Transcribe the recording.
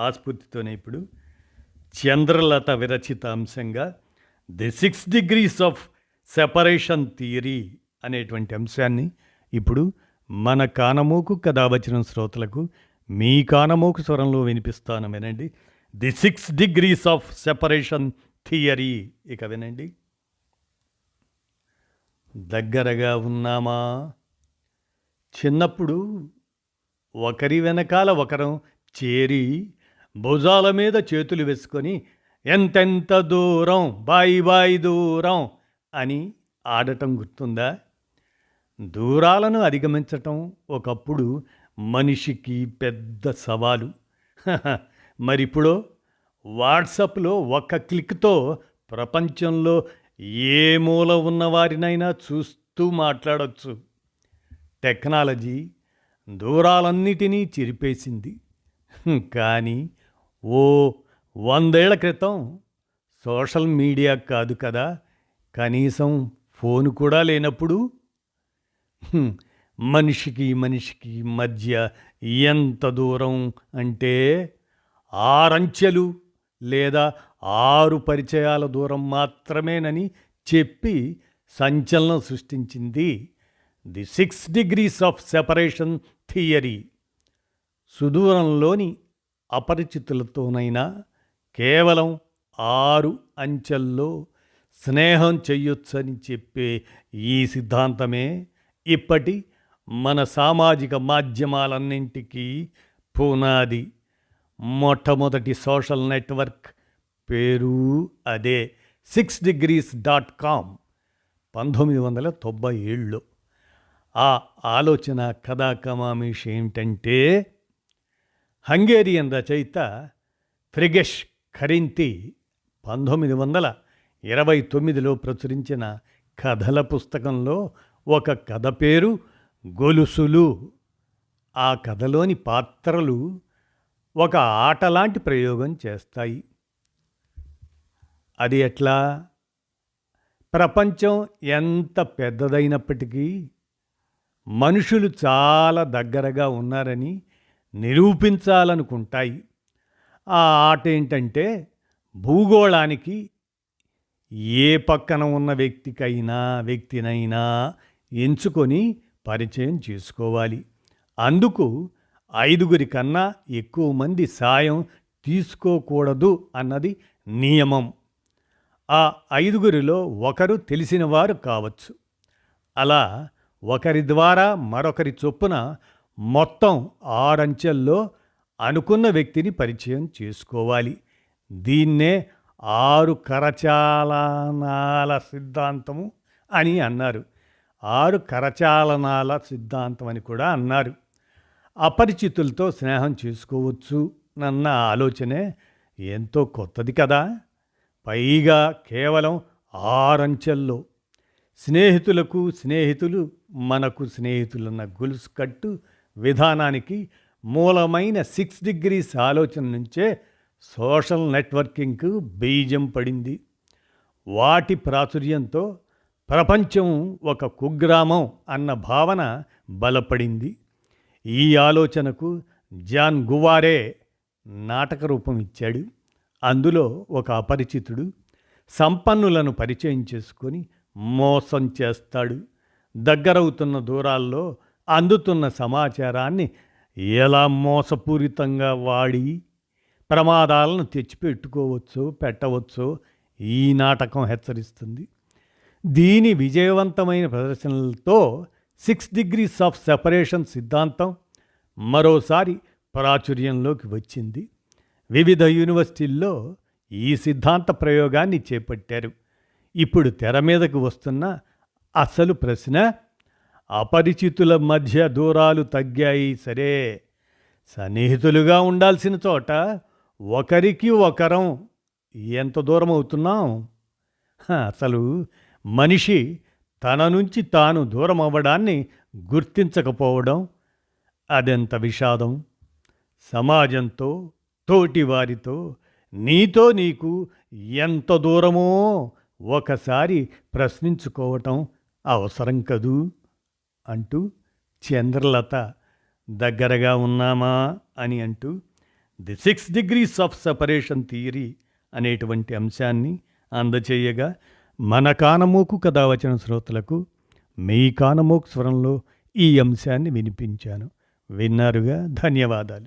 ఆస్ఫూర్తితోనే ఇప్పుడు చంద్రలత విరచిత అంశంగా the six degrees of separation theory అనేటువంటి అంశాన్ని ఇప్పుడు మన కానమోకు కథావచనం శ్రోతలకు మీ కానమోకు స్వరంలో వినిపిస్తాను వినండి. The six degrees of separation theory. ఇక వినండి. దగ్గరగా ఉన్నామా? చిన్నప్పుడు ఒకరి వెనకాల ఒకరం చేరి భుజాల మీద చేతులు వేసుకొని ఎంతెంత దూరం బాయి బాయి దూరం అని ఆడటం గుర్తుందా? దూరాలను అధిగమించటం ఒకప్పుడు మనిషికి పెద్ద సవాలు. మరిప్పుడో వాట్సాప్లో ఒక్క క్లిక్తో ప్రపంచంలో ఏ మూల ఉన్నవారినైనా చూస్తూ మాట్లాడొచ్చు. టెక్నాలజీ దూరాలన్నిటినీ చిరిపేసింది. కానీ ఓ వందేళ్ళ క్రితం సోషల్ మీడియా కాదు కదా. కనీసం ఫోన్ కూడా లేనప్పుడు మనిషికి మనిషికి మధ్య ఎంత దూరం అంటే ఆరంచెలు లేదా ఆరు పరిచయాల దూరం మాత్రమేనని చెప్పి సంచలనం సృష్టించింది the six degrees of separation theory. సుదూరంలోని అపరిచితులతోనైనా కేవలం ఆరు అంచెల్లో స్నేహం చెయ్యొచ్చని చెప్పే ఈ సిద్ధాంతమే ఇప్పటి మన సామాజిక మాధ్యమాలన్నింటికీ పునాది. మొట్టమొదటి సోషల్ నెట్వర్క్ పేరు అదే సిక్స్ డిగ్రీస్ డాట్ కామ్ పంతొమ్మిది వందల తొంభై ఏళ్ళు. ఆ ఆలోచన కథా కమామీష్ ఏమిటంటే హంగేరియన్ రచయిత ఫ్రిగెష్ ఖరింతి పంతొమ్మిది వందల ఇరవై తొమ్మిదిలో ప్రచురించిన కథల పుస్తకంలో ఒక కథ పేరు గొలుసులు. ఆ కథలోని పాత్రలు ఒక ఆటలాంటి ప్రయోగం చేస్తాయి. అది ఎట్లా? ప్రపంచం ఎంత పెద్దదైనప్పటికీ మనుషులు చాలా దగ్గరగా ఉన్నారని నిరూపించాలనుకుంటాయి. ఆ ఆట ఏంటంటే భూగోళానికి ఏ పక్కన ఉన్న వ్యక్తికైనా వ్యక్తినైనా ఎంచుకొని పరిచయం చేసుకోవాలి. అందుకు ఐదుగురి కన్నా ఎక్కువ మంది సాయం తీసుకోకూడదు అన్నది నియమం. ఆ ఐదుగురిలో ఒకరు తెలిసినవారు కావచ్చు. అలా ఒకరి ద్వారా మరొకరి చొప్పున మొత్తం ఆరంచెల్లో అనుకున్న వ్యక్తిని పరిచయం చేసుకోవాలి. దీన్నే ఆరు కరచాలనాల సిద్ధాంతము అని అన్నారు. ఆరు కరచాలనాల సిద్ధాంతం అని కూడా అన్నారు. అపరిచితులతో స్నేహం చేసుకోవచ్చు అన్న ఆలోచనే ఎంతో కొత్తది కదా. పైగా కేవలం ఆరంచెల్లో స్నేహితులకు స్నేహితులు మనకు స్నేహితులన్న గొలుసు కట్టు విధానానికి మూలమైన సిక్స్ డిగ్రీస్ ఆలోచన నుంచే సోషల్ నెట్వర్కింగ్కు బీజం పడింది. వాటి ప్రాచుర్యంతో ప్రపంచం ఒక కుగ్రామం అన్న భావన బలపడింది. ఈ ఆలోచనకు జాన్ గువారే నాటక రూపం ఇచ్చాడు. అందులో ఒక అపరిచితుడు సంపన్నులను పరిచయం చేసుకొని మోసం చేస్తాడు. దగ్గరవుతున్న దూరాల్లో అందుతున్న సమాచారాన్ని ఎలా మోసపూరితంగా వాడి ప్రమాదాలను తెచ్చిపెట్టుకోవచ్చో పెట్టవచ్చో ఈ నాటకం హెచ్చరిస్తుంది. దీని విజయవంతమైన ప్రదర్శనలతో సిక్స్ డిగ్రీస్ ఆఫ్ సెపరేషన్ సిద్ధాంతం మరోసారి ప్రాచుర్యంలోకి వచ్చింది. వివిధ యూనివర్సిటీల్లో ఈ సిద్ధాంత ప్రయోగాన్ని చేపట్టారు. ఇప్పుడు తెర మీదకు వస్తున్న అసలు ప్రశ్న అపరిచితుల మధ్య దూరాలు తగ్గాయి. సరే సన్నిహితులుగా ఉండాల్సిన చోట ఒకరికి ఒకరం ఎంత దూరం అవుతున్నాం? అసలు మనిషి తన నుంచి తాను దూరం అవ్వడాన్ని గుర్తించకపోవడం అదెంత విషాదం. సమాజంతో తోటివారితో నీతో నీకు ఎంత దూరమో ఒకసారి ప్రశ్నించుకోవటం అవసరం కదూ? అంటూ చంద్రలత దగ్గరగా ఉన్నామా అని అంటూ the six degrees of separation theory అనేటువంటి అంశాన్ని అందచేయగా మన కానమోకు కథ వచ్చిన శ్రోతలకు మీ కానమోకు స్వరంలో ఈ అంశాన్ని వినిపించాను. విన్నారుగా? ధన్యవాదాలు.